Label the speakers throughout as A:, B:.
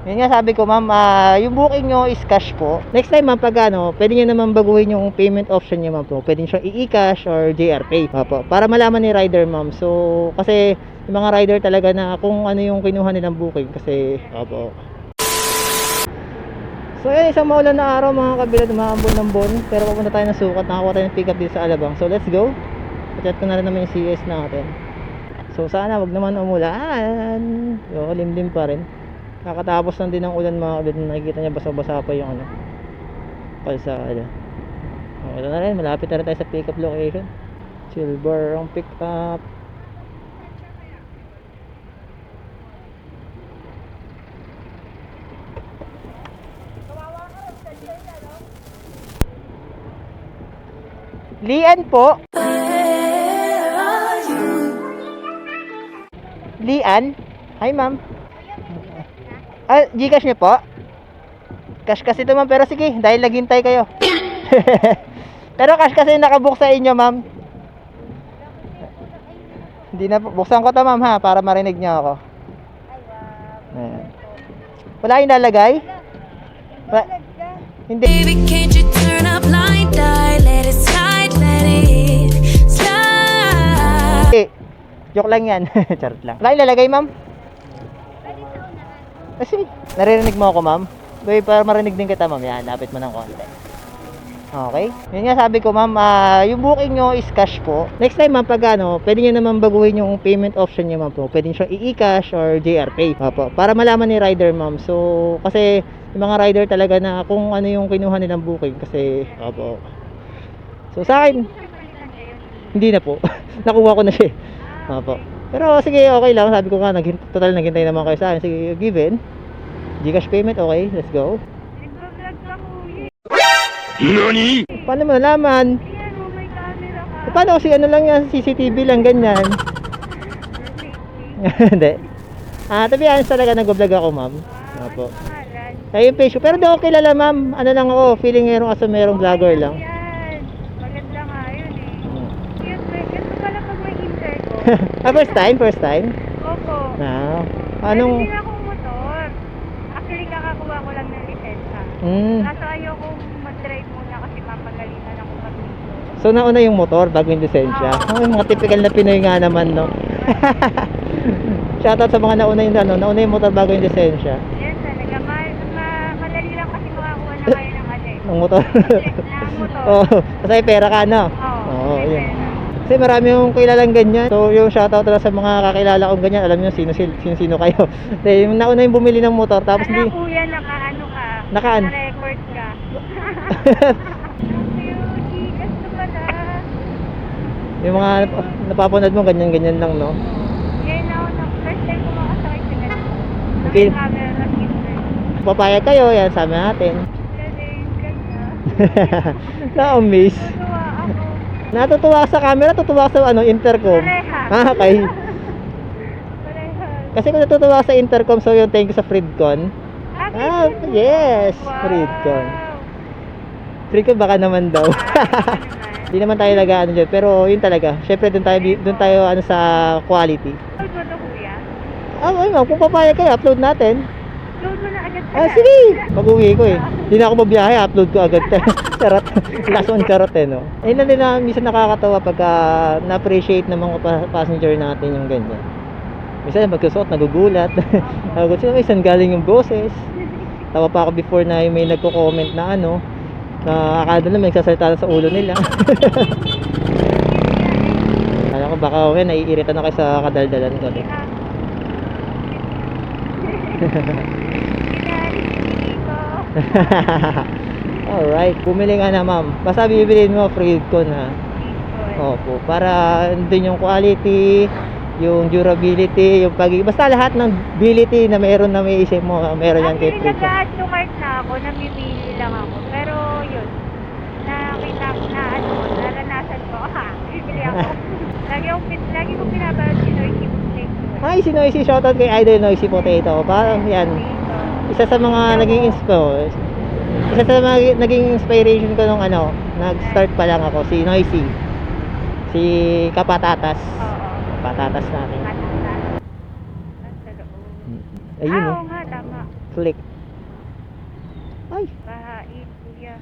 A: Yun nga sabi ko, ma'am, ah, yung booking nyo is cash po. Next time, ma'am, pag ano, pwede nyo naman baguhin yung payment option nyo, ma'am po. Pwede nyo siyang i-cash or JR Pay. Opo, para malaman ni rider, ma'am. So, kasi yung mga rider talaga na kung ano yung kinuha nilang booking. Kasi, opo. So, yun, isang maulan na araw, mga kabilad, umaambon ng bon. Pero papunta tayo ng sukat, nakakuha tayo ng pick up dito sa Alabang. So, let's go. Chat ko na rin naman yung CS natin. So, sana wag naman umulan. Yo, limlim pa rin. Kakatapos lang din ng ulan mga kabit. Nakikita niya basa-basa pa yung ano. Kalsada. Ito na rin. Malapit na rin tayo sa pick up location. Silver ang pick up. Lian po. Lian? Hi, ma'am. Ah, Gcash niyo po? Cash kasi ito, ma'am. Pero sige, dahil naghintay kayo. pero cash kasi nakabook sa inyo, ma'am. Hindi na po. Buksan ko to, ma'am, ha? Para marinig niyo ako. Ayan. Wala yung lalagay? Wa- hindi.
B: Baby, can't you turn up blind eye? Let it slide, let it slide.
A: Eh, joke lang yan. Charot lang. Wala yung lalagay, ma'am? Kasi, naririnig mo ako, ma'am? Babe, para marinig din kita, ma'am. Yan, lapit mo ng konti. Okay? Yun nga sabi ko, ma'am, ah, yung booking nyo is cash po. Next time, ma'am, pag ano, pwede nyo naman baguhin yung payment option nyo, ma'am po. Pwede nyo siyang i-cash or JR Pay. Opo, para malaman ni rider, ma'am. So, kasi yung mga rider talaga na kung ano yung kinuha nilang booking. Kasi, opo. So, sa akin, hindi na po. Nakuha ko na siya. eh. Opo. Pero sige, okay lang. Sabi ko nga, nag total naghintay naman kayo sa akin. Sige, given. Gcash payment, okay. Let's go.
C: Nagbablog ka kuya.
A: Paano mo nalaman?
C: Ayan mo, may camera ka.
A: Eh, paano kasi ano lang yan, CCTV lang ganyan. Hindi. Ah, to be honest talaga nag-vlog ako, ma'am. Opo.
C: Pangalan.
A: Ay, yung page ko. Pero di ako kilala, ma'am. Ano lang ako, feeling merong aso merong vlogger lang.
C: Yan. Maganda nga yun eh. Cute ba? Ganito pala pag may interco.
A: ah, first time? First time?
C: Opo.
A: Ah.
C: Ano?
A: Anong...
C: Na akong motor. Actually, kakakuha ko lang ng lisensya.
A: Hmm.
C: Kaso ayoko mag-drive muna kasi mapagalitan ako pag
A: So nauna yung motor bago yung lisensya.
C: Oo.
A: Oh, mga typical na Pinoy nga naman, no. Shoutout sa mga nauna yung ano, nauna yung motor bago yung lisensya.
C: Yan talaga. Ma ma madali lang kasi makakuha na kayo ng ano eh.
A: Ng motor.
C: Ng motor.
A: Oo. Kasi may pera ka, no.
C: Oo. Pera.
A: Kasi marami yung kilalang ganyan. So yung shoutout na sa mga kakilala kong ganyan, alam niyo sino sino, sino, sino kayo. Kasi yung nauna yung bumili ng motor tapos
C: Sana
A: hindi
C: kuya, naka-ano ka.
A: Nakaan?
C: Na-record ka.
A: Yung mga nap- napapanood mo ganyan ganyan lang, no.
C: Ngayon ako na, first time ko makasakit sa ganito.
A: Okay. Papayag kayo, yan sabi natin.
C: Galing, ganda.
A: Na-amaze. Natutuwa sa camera, tutuwa sa ano, intercom.
C: Pareha.
A: Ah, okay.
C: Pareha.
A: Kasi kung natutuwa sa intercom, so yun, thank you sa Fridcon.
C: Ah,
A: Ah, yes,
C: Wow.
A: Fridcon. Fridcon baka naman daw. Hindi naman tayo nag ano dyan, pero yun talaga. Syempre doon tayo, doon tayo ano sa quality. Ay ma'am, kung papayag kayo, upload natin.
C: Upload mo na agad
A: Ah, sige. Pag uwi ko eh. Hindi na ako mabiyahe, upload ko agad. charot. Last one charot eh, no? Ayun na din na, minsan nakakatawa pagka na-appreciate ng mga pa- passenger natin yung ganyan. Minsan magkasuot, nagugulat. Nagugulat sila, may saan galing yung boses. Tawa pa ako before na yung may nagko-comment na ano, na akala nila may nagsasalita sa ulo nila. Alam ko baka okay, naiirita na kayo sa kadaldalan ko.
C: Ah. Ko.
A: Alright, bumili ka na ma'am. Basta bibiliin mo free con ha. Opo, para andun yung quality, yung durability, yung pag basta lahat ng ability na meron na may isip mo, meron yan kay
C: Actually,
A: free con.
C: nag-add na ako, namimili lang ako. Pero yun, nakita ko na ano, naranasan ko, ha, bibili ako. lagi ko, pin- lagi ko pinabalot si Noisy
A: Si Noisy, shoutout kay Idol Noisy Potato. Parang yan, isa sa mga naging inspo, isa sa mga naging inspiration ko nung ano, nag-start pa lang ako, si Noisy. Si Kapatatas.
C: Oo.
A: Patatas natin. Ayun
C: ah, tama.
A: Click. Ay,
C: Bahain, kuya.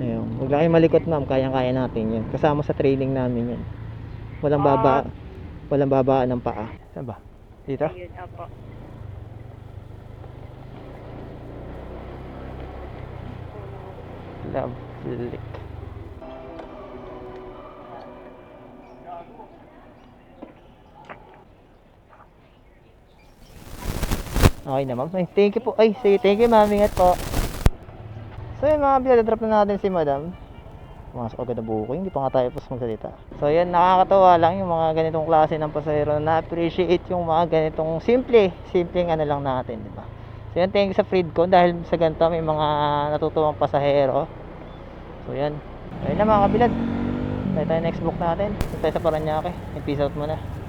A: ayun. Huwag lang kayong malikot ma'am, kayang-kaya natin yun. Kasama sa training namin yun. Walang baba, walang babaan ng paa. Saan ba? Dito?
C: Ayun, opo.
A: Lovely. Okay na ma'am. Ay, thank you po. Ay, sige, thank you ma'am. Ingat po. So yun mga pinadrop na natin si madam. Pumasok agad na booking. Hindi pa nga tayo tapos magsalita. So yan, nakakatawa lang yung mga ganitong klase ng pasahero na appreciate yung mga ganitong simple. Simpleng ano lang natin, di ba? So yan, thank you sa Freedcon dahil sa ganito may mga natutuwang pasahero. So yan. Ayun na mga kabilad. Tayo tayo next book natin. Tayo sa Paranaque. Peace out muna.